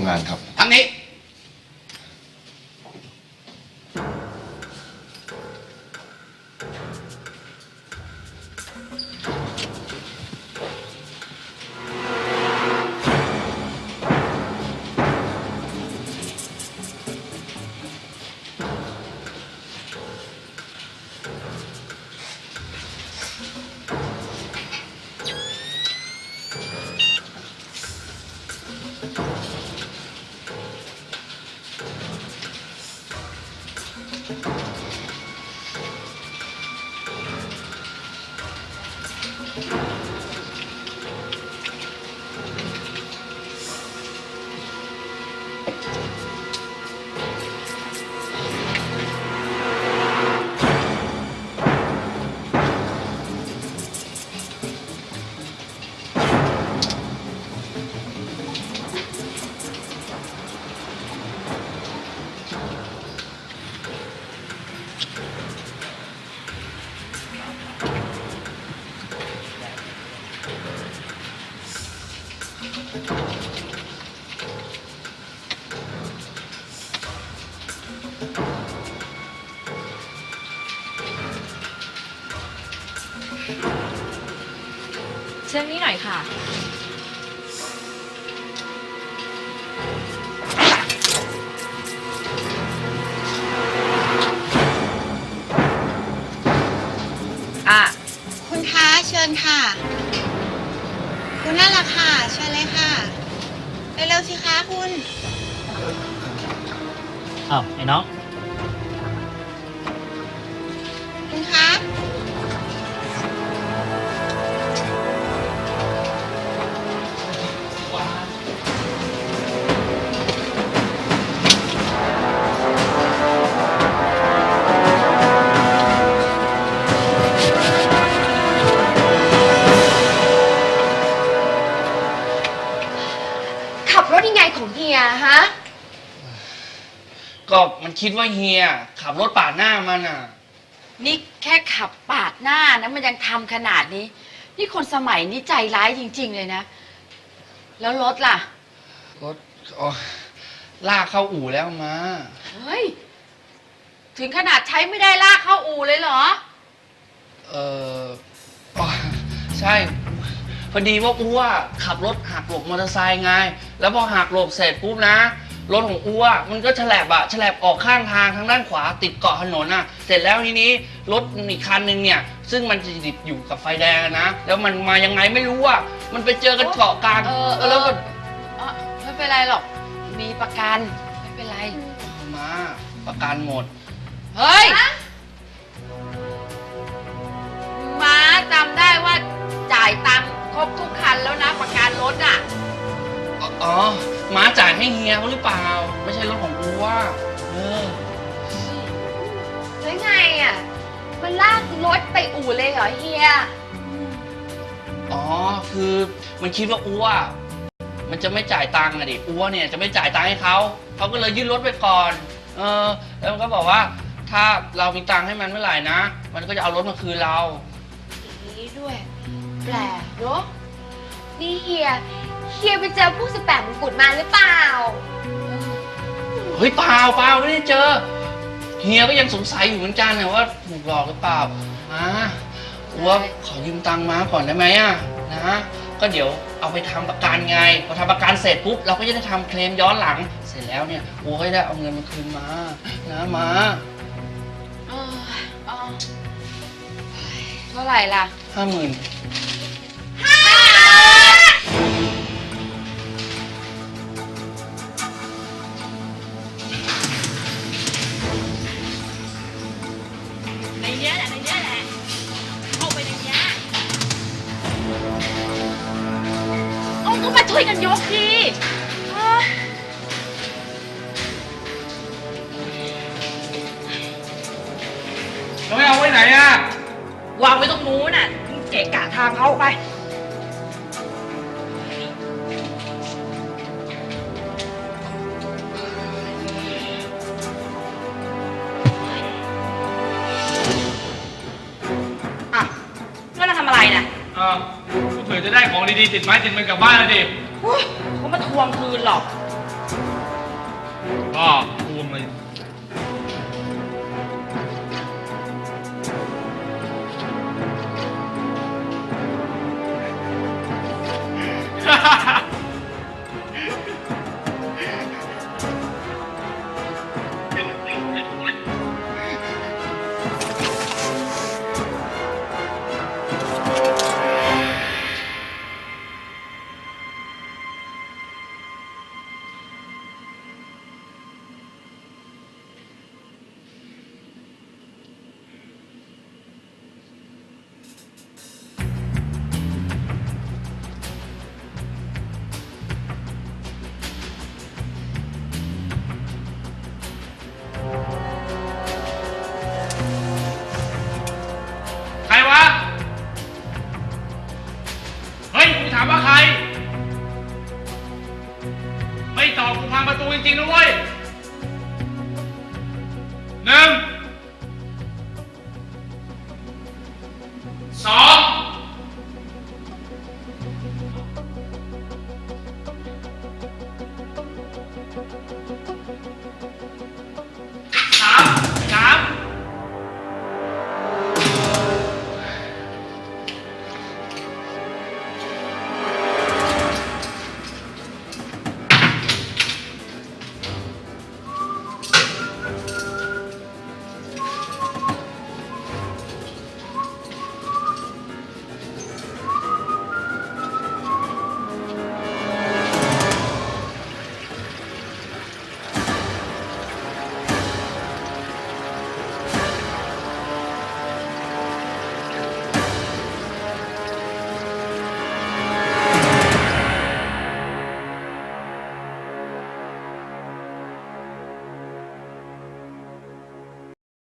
งงานครับ ทั้งนี้ เชิญนี้หน่อยค่ะ อะ คุณคะเชิญค่ะ คุณนั่นแหละค่ะ เชิญเลยค่ะเร็วๆสิคะคุณ อ้าวไอ้น้อง คิดว่าเฮีย ขับรถปาดหน้ามันอะ นี่แค่ขับปาดหน้านะมันยังทำขนาดนี้ นี่คนสมัยนี้ใจร้ายจริง ๆ เลยนะ แล้วรถล่ะ รถอ๋อลากเข้าอู่แล้วมา เฮ้ย ถึงขนาดใช้ไม่ได้ลากเข้าอู่เลยเหรอ เอออ๋อใช่ พอดีว่าอ้วขับรถหักหลบมอเตอร์ไซค์ไง แล้วพอหักหลบเสร็จปุ๊บนะ รถของอ้วมันก็ฉลับอะฉลับออกข้างทางทางด้านขวาติดเกาะถนนอะเสร็จแล้วทีนี้รถอีกคันหนึ่งเนี่ย ซึ่งมันจะติดอยู่กับไฟแดงอะนะ แล้วมันมายังไงไม่รู้อะมันไปเจอกันเกาะกลางเออเออ แล้วก็เออไม่เป็นไรหรอก มีประกัน ไม่เป็นไร มาประกันหมด เฮ้ย ม้าจำได้ว่าจ่ายตังค์ครบทุกคันแล้วนะประกันรถอะ อ๋ออ๋อม้าจ่ายให้เฮียเขาหรือเปล่า ไม่ใช่รถของกูว่า เออ แล้วไงอะ มันลากรถไปอู่เลยเหรอเฮีย อ๋อ คือมันคิดว่าอ้วมันจะไม่จ่ายตังค์อะดิอ้วเนี่ยจะไม่จ่ายตังค์ให้เขา เขาก็เลยยื่นรถไปก่อน เออ แล้วมันก็บอกว่า ถ้าเรามีตังค์ให้มันเมื่อไหร่นะ มันก็จะเอารถมาคืนเรา อย่างนี้ด้วย แปลกเนอะนี่เฮีย เฮียไปเจอพวกสแปมมงกุฎมาหรือเปล่า เฮ้ยเปล่าเปล่าไม่ได้เจอ เฮียก็ยังสงสัยอยู่เหมือนกันนะว่าถูกหลอกหรือเปล่าอ่าอ้วขอยืมตังค์มาก่อนได้ไหมอะนะก็เดี๋ยวเอาไปทำประกันไงพอทำประกันเสร็จปุ๊บเราก็จะได้ทำเคลมย้อนหลัง เสร็จแล้วเนี่ยอ้วก็ได้เอาเงินมาคืนมานะมาเออเอาเท่าไหร่ล่ะห้าหมื่น วยกันยกทีเอ้ยแล้วไม่เอาไว้ไหนอะ วางไว้ตรงนู้นน่ะเกะกะทางเขาไป อะแล้วมาทำอะไรน่ะ เออเผื่อจะได้ของดีๆติดไม้ติดมือกลับบ้านนะดิ ก็มาทวงคืนหรอกก็ทวงเลยฮ่าฮ่า